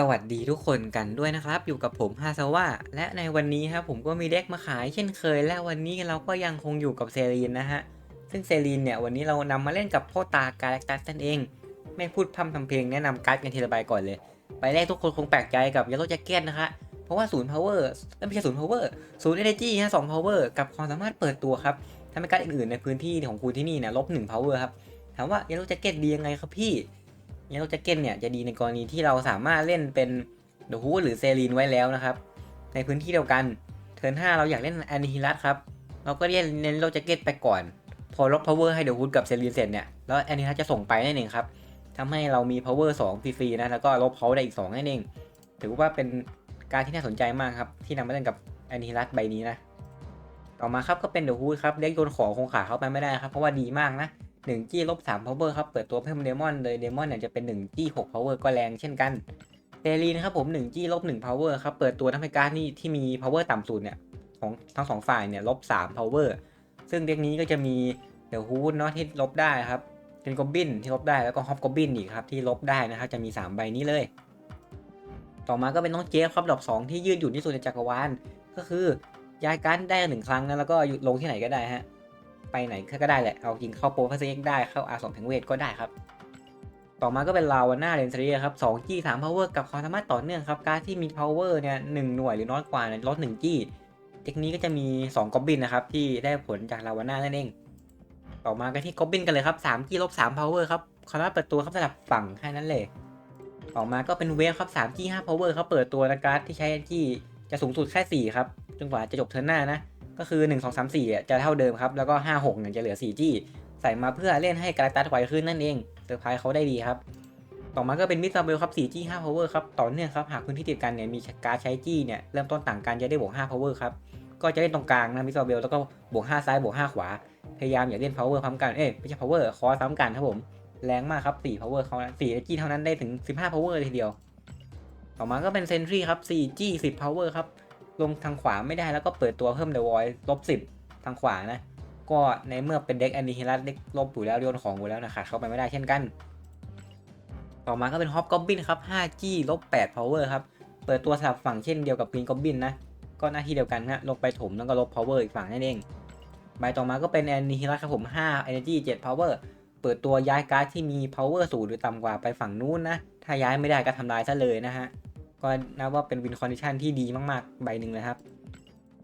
สวัสดีทุกคนกันด้วยนะครับ อยู่กับผมฮาซาว่าและในวันนี้ครับผมก็มีเด็กมาขายเช่นเคย และวันนี้เราก็ยังคงอยู่กับเซรีนนะฮะ ซึ่งเซรีนเนี่ยวันนี้เรานำมาเล่นกับพ่อตาการ์แตัสนั่นเอง ไม่พูดพร่ำทำเพลงแนะนำการ์ดกันทีละใบก่อนเลย ใบแรกทุกคนคงแปลกใจกับย e ลโ w แจ็ c เก็ตนะคะ เพราะว่าศูนย์พาวเวอร์ไม่ใช่ศูนย์พาวเวอร์ศูนย์เอเนจีฮะสองพาวเวอร์กับความสามารถเปิดตัวครับทำให้การ์ดอื่นๆในพื้นที่ของคุณที่นี่เนี่ยลบหนึ่งพาวเวอร์ครับถามว่าย e ลโ w แจ็ c เก็ตดียังไงครับพี่ ยลโ w แจ็ c เก็ตเนี่ยจะดีในกรณีที่เราสามารถเล่นเป็นเดอะฮูดหรือเซรีนไว้แล้วนะครับ ในพื้นที่เดียวกันเทิร์น5เราอยากเล่นแอนนิฮิลัสครับ เราก็เล่นเน้นโลจิเกตไปก่อน พอลบพาวเวอร์ให้เดอะฮูดกับเซรีนเสร็จเนี่ย แล้วแอนนิฮิลัสจะส่งไปนั่นเองครับทำให้เรามีพาวเวอร์2ฟรีๆนะ แล้วก็ลบเขาได้อีก2นั่นเอง ถือว่าเป็นการที่น่าสนใจมากครับ ที่นำมาเล่นกับแอนนิฮิลัสใบนี้นะ ต่อมาครับก็เป็นเดอะฮูดครับเด็กโยนของคงขาเข้าไปไม่ได้ครับเพราะว่าดีมากนะ 1จี้ลบ3 power ครับ เปิดตัวเพิ่มเดมอนเลยเดมอนเนี่ยจะเป็น1จี้6 power ก็แรงเช่นกันเซรีนะครับผม1จี้ลบ1 power ครับ เปิดตัวทำให้การ์ดนี่ที่มี power ต่ำสุดเนี่ยของทั้งสองฝ่ายเนี่ยลบ3 power ซึ่งเด็กนี้ก็จะมีเดอะฮูดเนาะที่ลบได้ครับเป็นกอบบินที่ลบได้แล้วก็ฮอปกอบบินอีกครับที่ลบได้นะครับจะมี 3 ใบนี้เลย ต่อมาก็เป็นน้องเจฟครับดอก2ที่ยืดหยุ่นที่สุดในจักรวาลก็คือย้ายการ์ดได้หนึ่งครั้งนะแล้วก็ลงที่ไหนก็ได้ฮะ ไปไหนก็ได้แหละ เอาจริงเข้าโปรพัสเอ็กได้เข้า R2 แผงเวทก็ได้ครับ ต่อมาก็เป็นลาวาน่าเรนเซรีครับ2 G 3 power กับความสามารถต่อเนื่องครับ การดที่มี power เนี่ย1หน่วยหรือน้อยกว่าเนี่ยลด1 G เทคนี้ก็จะมี2 Goblin นนะครับที่ได้ผลจากลาวาน่านั่นเอง ต่อมากันที่ Goblin กันเลยครับ3 G ลบ3 power ครับความสามารถเปิดตัวครับสำหรับฝั่งแค่นั้นเลยต่อมาก็เป็นเวฟครับ3 G 5 power ครับเปิดตัวนะการ์ดที่ใช้ G จะสูงสุดแค่4ครับจนกว่าจะจบเทิร์นหน้านะ ก็คือ 1 2 3 4อ่จะเท่าเดิมครับ แล้วก็ 5 6เนี่ยจะเหลือ 4 จี้ ใส่มาเพื่อเล่นให้การตัดไวขึ้นนั่นเองเซอร์ไพรส์เขาได้ดีครับ ต่อมาก็เป็นมิสซาเบลครับ 4 จี้ 5 power ครับ ต่อเนื่องครับ หากพื้นที่ติดกันเนี่ยมีการใช้จี้เนี่ยเริ่มต้นต่างกันจะได้บวก 5 power ครับ ก็จะเล่นตรงกลางนะมิสซาเบลแล้วก็บวก 5 ซ้ายบวก 5 ขวา พยายามอย่าเล่น power พร้อมกัน เอ้ยไม่ใช่ power คอซ้ำกันครับผม แรงมากครับ 4 power เขา4จี้เท่านั้นได้ถึง 15 power เลยทีเดียว ต่อมาก็เป็นเซนทรีครับ4จี้10 power ครับ ลงทางขวาไม่ได้แล้วก็เปิดตัวเพิ่มเดอะวอยลบสิบทางขวานะ ก็ในเมื่อเป็นเด็กแอนนิฮิลัสเด็กลบอยู่แล้วโยนของอยู่แล้วนะขาดเข้าไปไม่ได้เช่นกัน ต่อมาก็เป็นฮอปกอบบินครับ 5G ลบ8 power ครับ เปิดตัวสลับฝั่งเช่นเดียวกับกรีนกอบบินนะ ก็หน้าที่เดียวกันนะลงไปถมแล้วก็ลบ power อีกฝั่งนั่นเองใบต่อมาก็เป็นแอนนิฮิลัสครับผม5 energy 7 power เปิดตัวย้ายการ์ดที่มี power สูงหรือต่ำกว่าไปฝั่งนู้นนะ ถ้าย้ายไม่ได้ก็ทำลายซะเลยนะฮะ ก็นับว่าเป็นวินคอนดิชันที่ดีมากๆ ใบหนึ่งเลยครับ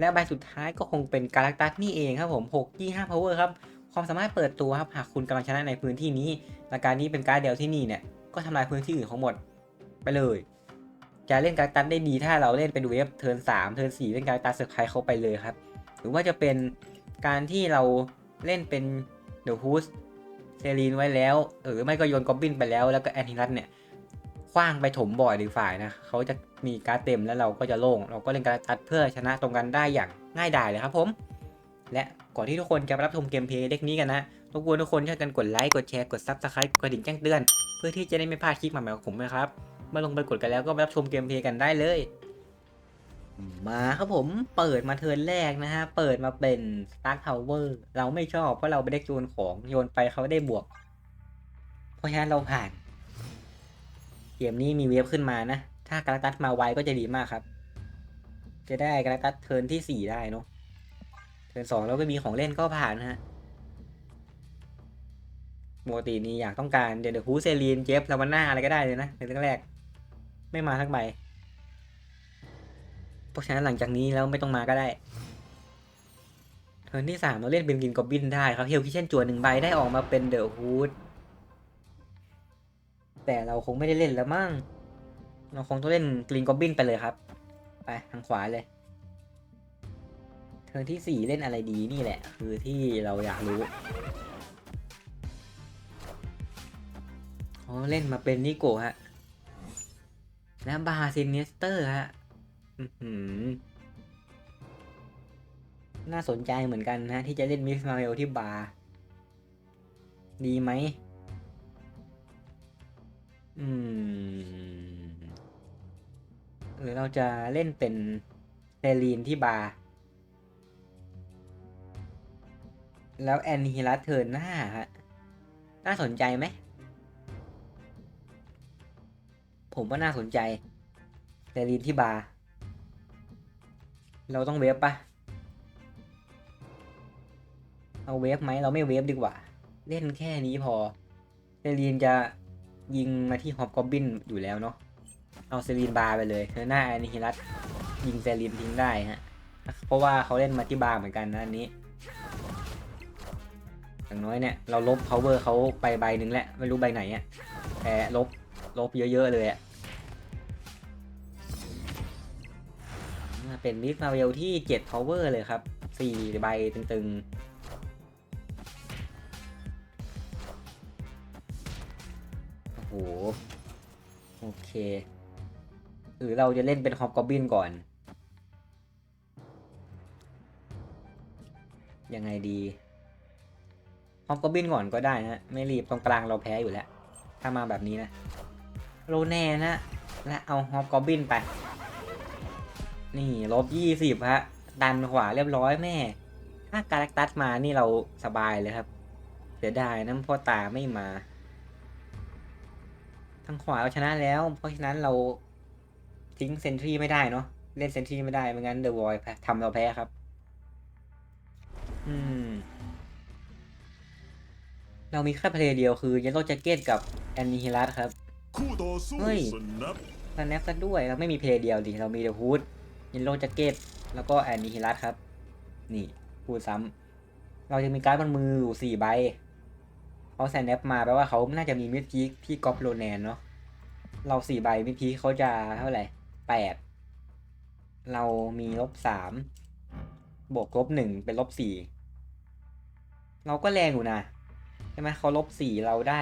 และใบสุดท้ายก็คงเป็นการักตัสนี่เองครับผม6 2 5 power ครับ ความสามารถเปิดตัวครับหากคุณกำลังชนะในพื้นที่นี้และการนี้เป็นการเดียวที่นี่เนี่ยก็ทำลายพื้นที่อื่นของหมดไปเลย จะเล่นการตัสได้ดีถ้าเราเล่นเป็นเวฟเทิร์น3เทิร์น4เล่นการตัสเซอร์ไพรส์เข้าไปเลยครับ หรือว่าจะเป็นการที่เราเล่นเป็นเดอะฮูสเซรีนไว้แล้วหรือไม่ก็โยนกอบบินไปแล้วแล้วก็แอนทิรัสเนี่ย คว้างไปถมบ่อยดีฝ่ายนะเขาจะมีการ์ดเต็มแล้วเราก็จะโล่ง เราก็เล่นการตัดเพื่อชนะตรงกันได้อย่างง่ายดายเลยครับผม และก่อนที่ทุกคนจะรับชมเกมเพลย์เด็กนี้กันนะรบกวนทุกคนช่วยกันกดไลค์กดแชร์กดซับสไครป์กดดิ่งแจ้งเตือน เพื่อที่จะได้ไม่พลาดคลิปใหม่ๆของผมนะครับเมื่อลงไปกดกันแล้วก็รับชมเกมเพลย์กันได้เลย มาครับผมเปิดมาเทิร์นแรกนะฮะเปิดมาเป็น Stark Tower เราไม่ชอบเพราะเราไม่ได้โยนของโยนไปเขาได้บวก เพราะฉะนั้นเราผ่าน เกมนี้มีเวฟขึ้นมานะ ถ้ากาล็กตัสมาไวก็จะดีมากครับ จะได้กาล็กตัสเทิร์นที่สี่ได้เนาะเทิร์นสองแล้วก็มีของเล่นก็ผ่านนะฮะปกตินี้อยากต้องการเดนเดอร์ฮูเซรีนเจฟลาวันน่าอะไรก็ได้เลยนะในเรื่องแรก ไม่มาทั้งใบเพราะฉะนั้นหลังจากนี้แล้วไม่ต้องมาก็ได้ เทิร์นที่สามเราเล่นเป็นกินกอบบินได้ครับเฮลคิเช่นจวนหนึ่งใบได้ออกมาเป็นเดอะฮูด แต่เราคงไม่ได้เล่นแล้วมั้งเราคงต้องเล่นกรีนกอบบินไปเลยครับ ไปทางขวาเลย เทิร์นที่สี่เล่นอะไรดีนี่แหละ คือที่เราอยากรู้เขาเล่นมาเป็นนิโกะฮะ และบาซินเนสเตอร์ฮะน่าสนใจเหมือนกันนะ ที่จะเล่นมิสมาเวลที่บาร์ ดีไหม อืม หรือเราจะเล่นเป็นเซรีนที่บาร์แล้วแอนฮิลัสเทิร์นหน้าฮะ น่าสนใจไหม ผมว่าน่าสนใจเซรีนที่บาร์เราต้องเวฟปะเอาเวฟไหมเราไม่เวฟดีกว่า เล่นแค่นี้พอเซรีนจะ ยิงมาที่ฮอบกอบบินอยู่แล้วเนาะเอาเซรีนบาร์ไปเลยเธอหน้าแอนิฮิรัตยิงเซรีนทิ้งได้ฮะ เพราะว่าเขาเล่นมาที่บาร์เหมือนกันนะอันนี้อย่างน้อยเนี่ยเราลบ power เขาไปใบหนึ่งแหละไม่รู้ใบไหนอะ่ะแต่ลบลบเยอะๆเลยอะ่ะเป็นมิสมาเวลที่ 7 power เลยครับ 4 ใบตึงๆ โอ้โหโอเค หรือเราจะเล่นเป็นฮอบกอบบินก่อน ยังไงดีฮอปกอบบินก่อนก็ได้นะ ไม่รีบตรงกลางเราแพ้อยู่แล้ว ถ้ามาแบบนี้นะ โรแน่นะ และเอาฮอปกอบบินไป นี่ลบยี่สิบฮะ ดันขวาเรียบร้อยแม่ ถ้าการแลกตัสมานี่เราสบายเลยครับ เสียดายนะพ่อตาไม่มา ทางขวาเราชนะแล้ว เพราะฉะนั้นเราทิ้งเซนทรีไม่ได้เนาะเล่นเซนทรีไม่ได้ไม่งั้นเดอะวอยทำเราแพ้ครับ อืม เรามีแค่เพลย์เดียวคือ Yellow Jacket กับ a n n i h i l a t ครับเฮ้ยสนับสแนปซะด้วยเราไม่มีเพลย์เดียวดิเรามี The Hood Yellow Jacket แล้วก็ a n n i h i l a t ครับ นี่พูดซ้ำเราจะมีการ์ดบนมืออยู่สี่ใบ เขาสแนปมาแปลว่าเขาน่าจะมีมิดพีคที่กอปโลแนนเนาะเราสี่ใบมิดพีคเขาจะเท่าไหร่แปดเรามีลบสามบวกลบหนึ่งเป็นลบสี่เราก็แรงอยู่นะใช่ไหมเขาลบสี่เราได้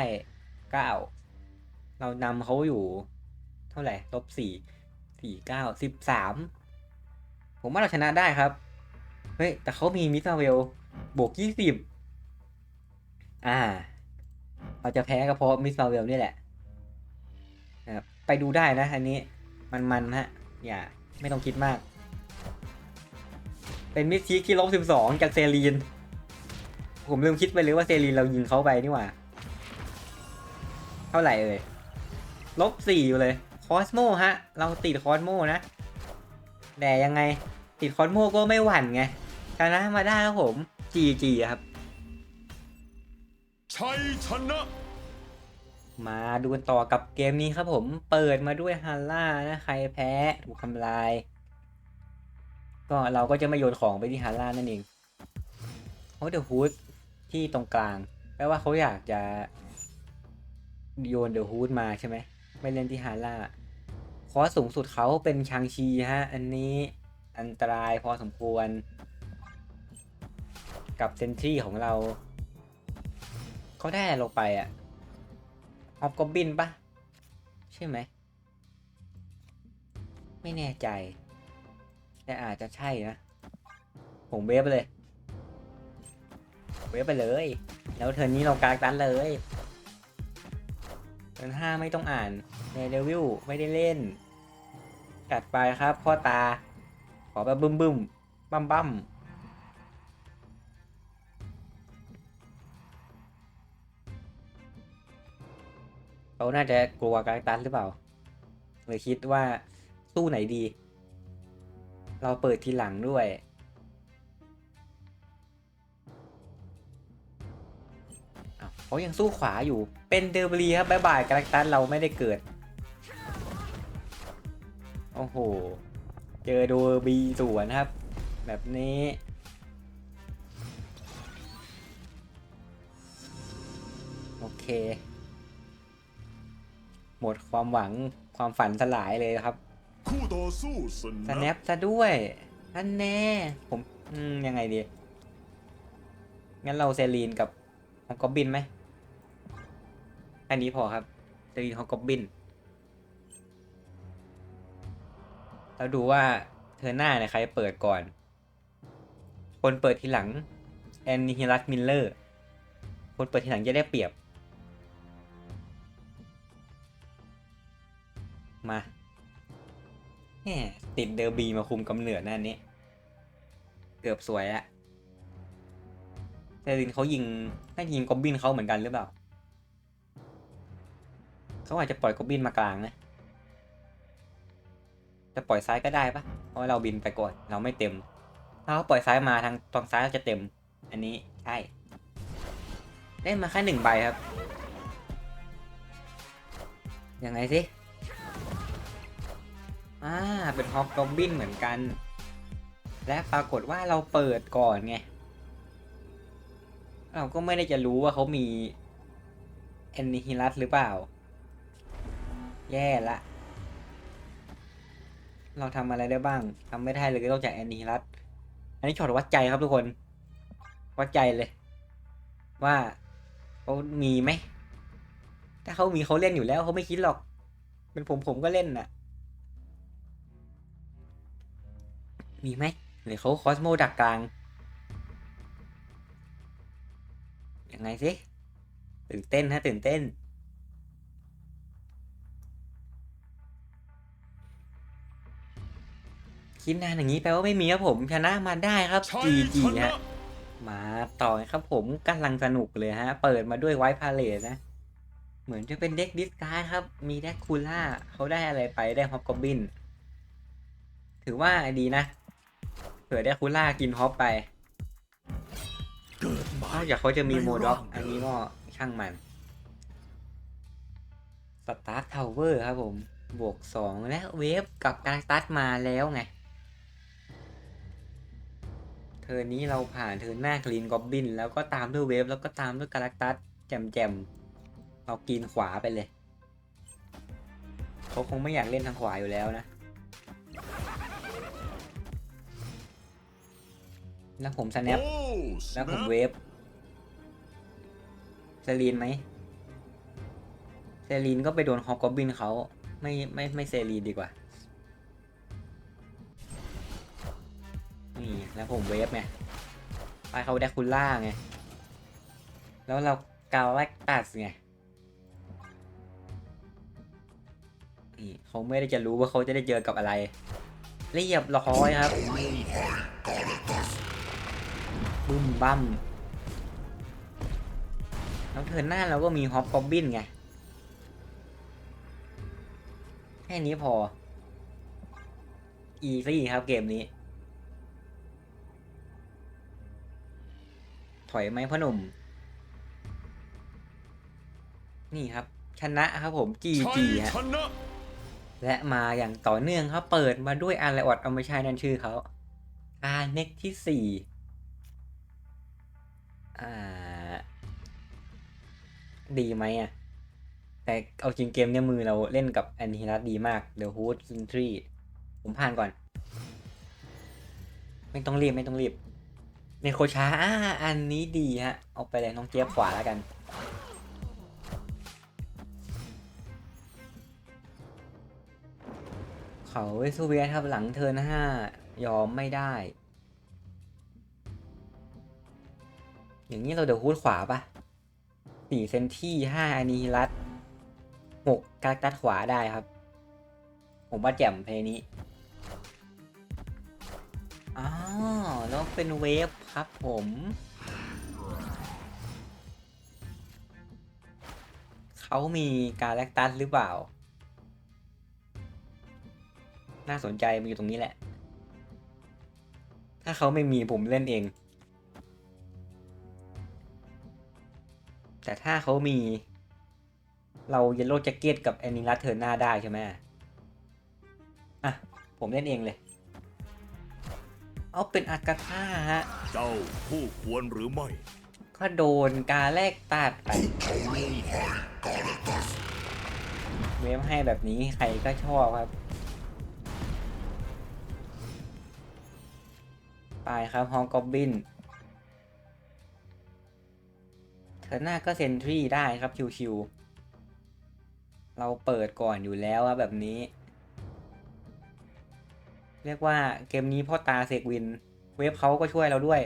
เก้าเรานำเขาอยู่ เท่าไหร่ลบสี่สี่เก้าสิบสามผมว่าเราชนะได้ครับ เฮ้ย แต่เขามีมิสซาเวลบวกยี่สิบอ่า เราจะแพ้ก็เพราะมิสซาเวลนี่แหละนะครับไปดูได้นะอันนี้มันๆฮะ อย่าไม่ต้องคิดมาก เป็นมิสชีที่ลบสิบสองจากเซรีน ผมลืมคิดไปเลยว่าเซรีนเรายิงเขาไปนี่หว่า เท่าไหร่เอ่ยลบสี่อยู่เลย คอสโมฮะ เราติดคอสโมนะ แต่ยังไงติดคอสโมก็ไม่หวั่นไงชนะมาได้ครับผม GG ครับ ชัยชนะ มาดูกันต่อกับเกมนี้ครับผมเปิดมาด้วยฮันล่านะใครแพ้ถูกทำลาย ก็เราก็จะม่โยนของไปที่ฮันล่านั่นเองโอ้เดอะฮูดที่ตรงกลางแปลว่าเขาอยากจะ โยนเดอะฮูดมาใช่ไหมไม่เล่นที่ฮาร่าคอสสูงสุดเขาเป็นชางชีฮะ อันนี้อันตรายพอสมควร กับเซนทรีของเรา เขาได้อะไรลงไปอะฮอบกอบบินปะใช่ไหม ไม่แน่ใจ แต่อาจจะใช่นะ ผมเวฟไปเลยเวฟไปเลย แล้วเทิร์นนี้เราการตันเลยเทิร์นห้าไม่ต้องอ่านในเดวิลไม่ได้เล่น จัดไปครับพ่อตา ขอแบบบึ้มบึ้มบั้มบั้ม เขาน่าจะกลัวการตันหรือเปล่าเลยคิดว่าสู้ไหนดี เราเปิดทีหลังด้วย เขายังสู้ขวาอยู่ เป็นเดอร์บรีครับบายบายกาแล็กตัสเราไม่ได้เกิด โอ้โห เจอโดบีสวนครับ แบบนี้โอเค หมดความหวังความฝันสลายเลยครับคู่ต่อสู้สสนัแนปซะด้วยอันแน่ผมอืมยังไงดี งั้นเราเซรีนกับฮอกกอบบินไหมอันนี้พอครับเซรีนฮอกกอบบินเราดูว่าเธอหน้าเนี่ยใครเปิดก่อน คนเปิดทีหลังแอนนิฮิลัสมิลเลอร์ คนเปิดทีหลังจะได้เปรียบ มาแหมติดเดอร์บีมาคุมกำเนิดหนั่นนี้ เกือบสวยอะเซรินเขายิงน่าจะยิงกอบบินเขาเหมือนกันหรือเปล่าเขาอาจจะปล่อยกอบบินมากลางนะจะปล่อยซ้ายก็ได้ปะเพราะเราบินไปก่อนเราไม่เต็ม ถ้าเขาปล่อยซ้ายมาทางตอนซ้ายเราจะเต็ม อันนี้ใช่ได้มาแค่หนึ่งใบครับยังไงสิ อ่า เป็นฮอกกอบบินเหมือนกัน และปรากฏว่าเราเปิดก่อนไง เราก็ไม่ได้จะรู้ว่าเขามีแอนนิฮิลัสหรือเปล่า แย่ละ เราทำอะไรได้บ้างทำไม่ได้เลยนอกจากแอนนิฮิลัสอันนี้ช็อตวัดใจครับทุกคน วัดใจเลย ว่าเขามีไหม ถ้าเขามีเขาเล่นอยู่แล้วเขาไม่คิดหรอก เป็นผมผมก็เล่นน่ะ มีไหมหรือเขาคอสโมดักกลาง ยังไงสิ ตื่นเต้นฮะ ตื่นเต้น คิดนานอย่างนี้แปลว่าไม่มีครับผม ชนะมาได้ครับชัย GG ชนะฮะ มาต่อครับผมกำลังสนุกเลยฮะ เปิดมาด้วยไวท์พาเลทนะ เหมือนจะเป็นเด็กดิสการ์ดครับ มีแดกคูล่าเขาได้อะไรไปได้ฮอปกอบบิน ถือว่าดีนะเผื่อได้คูล่ากินฮอปไปเกิดมานอกจากเขาจะมีในโมด็อกร่างอันนี้ก็ช่างมันสตาร์ททาวเวอร์ครับผม บวกสองและเวฟกับการตัดมาแล้วไง เธอนี้เราผ่านเธอหน้ากรีนกอบบิน แล้วก็ตามด้วยเวฟแล้วก็ตามด้วยกาแล็กตัสแจมแจมๆเรากินขวาไปเลย เขาคงไม่อยากเล่นทางขวาอยู่แล้วนะ แล้วผมสแนปโอ้แล้วผม snap เวฟเซรีนไหมเซรีนก็ไปโดนฮอกกอบบินเขาไม่ไม่ไม่เซรีนดีกว่า นี่ แล้วผมเวฟไงไปเขาแดกคูล่าไง แล้วเรากาวแลกตัสไง นี่เขาไม่ได้จะรู้ว่าเขาจะได้เจอกับอะไร เรียบร้อยครับ บึ้มบั้มแล้วเทินหน้าเราก็มีฮอปกอบบินไง แค่นี้พอ อีซี่ครับเกมนี้ ถอยไหมพ่อหนุ่ม นี่ครับ ชนะครับผมชัย GG ฮะและมาอย่างต่อเนื่องครับ เปิดมาด้วยอาร์ไลออดเอาไม่ใช่นั่นชื่อเขาอาเน็กที่สี่ ดีไหมอะ แต่เอาจริงเกมเนี่ยมือเราเล่นกับแอนฮิรัสดีมากเด e ะฮูดซินทรีผมผ่านก่อน ไม่ต้องรีบไม่ต้องรีบในโคช้าอ่าอันนี้ดีฮะ เอาไปเลยน้องเจี๊ยบขวาแล้วกัน เขาเวสเวียครับหลังเทิร์นห้ายอมไม่ได้ อย่างนี้เราเดี๋ยวฮูดขวาปะสี่เซนที่ห้าอานิฮิรัตหกกาตัดขวาได้ครับ ผมว่าแจ่มเพลงนี้อ้าวแล้วเป็นเวฟครับผมเขามีการแลกตัสหรือเปล่า น่าสนใจมันอยู่ตรงนี้แหละ ถ้าเขาไม่มีผมเล่นเอง แต่ถ้าเขามี เราเยลโล่แจ็คเก็ตกับแอนิลัสเทอร์หน้าได้ใช่ไหมอะ ผมเล่นเองเลย เอาเป็นอากาธาฮะ เจ้าผู้ควรหรือไม่ ก็โดนการแลกตัดไปเวฟให้แบบนี้ใครก็ชอบครับ ไปครับฮองกอบบิน เธอหน้าก็เซนทรีได้ครับชิวๆเราเปิดก่อนอยู่แล้วครับแบบนี้ เรียกว่าเกมนี้พ่อตาเสกวิน เวฟเขาก็ช่วยเราด้วย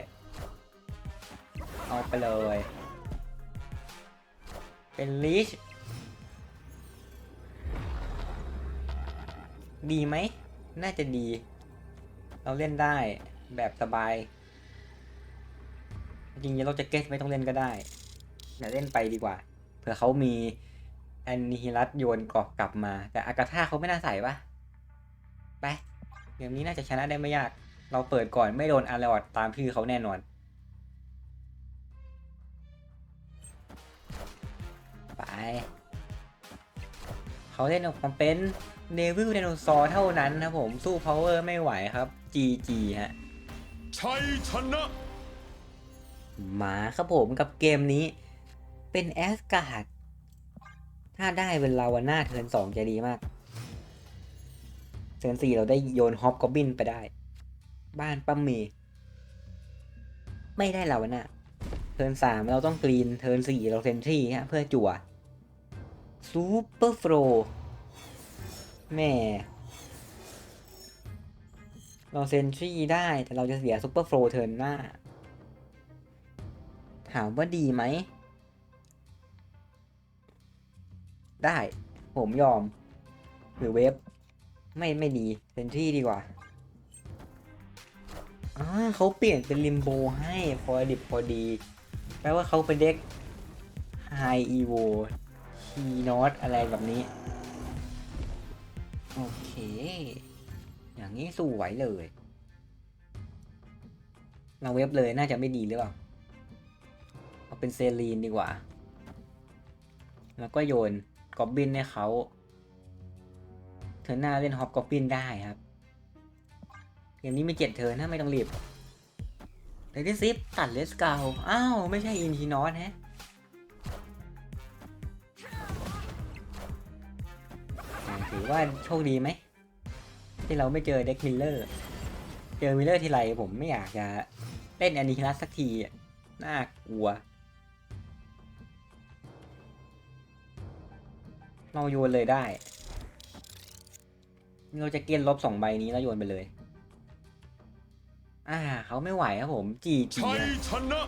เอาไปเลย เป็นลิชดีไหม น่าจะดี เราเล่นได้แบบสบาย จริงๆเราจะเก็ตไม่ต้องเล่นก็ได้ แต่เล่นไปดีกว่า เผื่อเขามีแอนนิฮิรัตโยนกรอกกลับมา แต่อากาธาเขาไม่น่าใส่ปะไปเกมนี้น่าจะชนะได้ไม่ยาก เราเปิดก่อนไม่โดนอาร์ลอดตามชื่อเขาแน่นอนไปเขาเล่นออกมาเป็นเนวิลไดโนซอร์เท่านั้นนะผมสู้พาวเวอร์ไม่ไหวครับ GG ฮะชัยชนะ มาครับผมกับเกมนี้ เป็นแอสการ์ด ถ้าได้เป็นลาวาน่าเทิร์นสองจะดีมาก เทิร์นสี่เราได้โยนฮอปกอบบินไปได้ บ้านป้าเมไม่ได้ลาวาน่าเทิร์นสามเราต้องกรีน เทิร์นสี่เราเซนทรีฮะเพื่อจั่วซูเปอร์โฟรแม่ เราเซนทรีได้ แต่เราจะเสียซูเปอร์โฟรเทิร์นหน้า ถามว่าดีไหม ได้ ผมยอม หรือเวฟไม่ไม่ดีเซนทรีดีกว่าอ่าเขาเปลี่ยนเป็นลิมโบให้พอดิบพอดี แปลว่าเขาเป็นเด็กไฮอีโวชีนอตอะไรแบบนี้ โอเค อย่างนี้สวยเลย เราเว็บเลยน่าจะไม่ดีหรือเปล่า เอาเป็นเซรีนดีกว่า แล้วก็โยน กอบบินให้เขาเทิร์นหน้าเล่นฮอปกอบบินได้ครับเกมนี้มีเจ็ดเทิร์นถ้าไม่ต้องรีบเลดี้ซิปตัดเลสเกาอ้าวไม่ใช่อินทีนอสแฮะถือว่าโชคดีไหม ที่เราไม่เจอเด็กมิลเลอร์ เจอมิลเลอร์ทีไรผมไม่อยากจะเล่นแอนิคิลัสสักทีน่ากลัว เราโยนเลยได้ เราจะเกณฑ์ลบสองใบนี้แล้วโยนไปเลย อ่า เขาไม่ไหวครับผม จีจีชัยชนะ